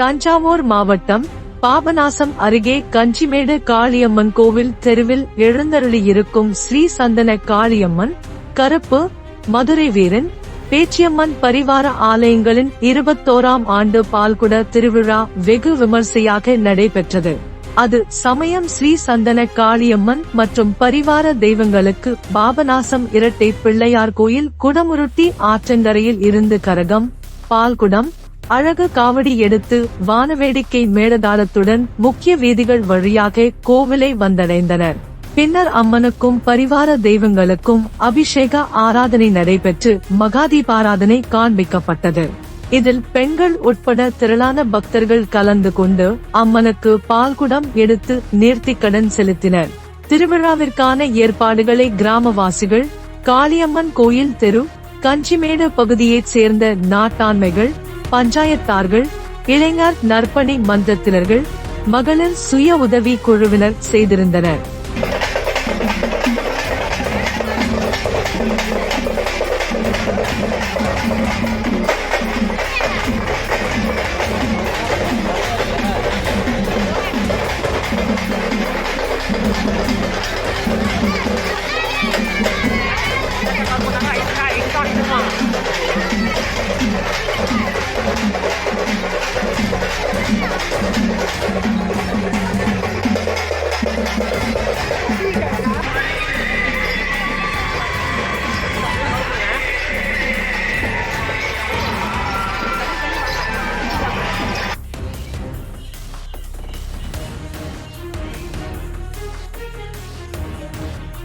தஞ்சாவூர் மாவட்டம் பாபநாசம் அருகே கஞ்சிமேடு காளியம்மன் கோவில் தெருவில் எழுந்தருளியிருக்கும் ஸ்ரீ சந்தன காளியம்மன் கருப்பு மதுரை வீரன் பேச்சியம்மன் பரிவார ஆலயங்களின் இருபத்தோராம் ஆண்டு பால்குட திருவிழா வெகு விமர்சையாக நடைபெற்றது. அது சமயம் ஸ்ரீ சந்தன காளியம்மன் மற்றும் பரிவார தெய்வங்களுக்கு பாபநாசம் இரட்டை பிள்ளையார் கோயில் குடமுருட்டி ஆற்றங்கரையில் இருந்து கரகம் பால்குடம் அழகு காவடி எடுத்து வானவேடிக்கை மேலதாரத்துடன் முக்கிய வீதிகள் வழியாக கோவிலை வந்தடைந்தனர். பின்னர் அம்மனுக்கும் பரிவார தெய்வங்களுக்கும் அபிஷேக ஆராதனை நடைபெற்று மகாதீபாராதனை காண்பிக்கப்பட்டது. இதில் பெண்கள் உட்பட திரளான பக்தர்கள் கலந்து கொண்டு அம்மனுக்கு பால்குடம் எடுத்து நேர்த்திக்கடன் செலுத்தினர். திருவிழாவிற்கான ஏற்பாடுகளை கிராமவாசிகள் காளியம்மன் கோயில் தெரு கஞ்சிமேடு பகுதியைச் சேர்ந்த நாட்டாண்மைகள் பஞ்சாயத்தார்கள் இளைஞர் நற்பணி மன்றத்தினர்கள் மகளிர் சுய உதவி குழுவினர் செய்திருந்தனர்.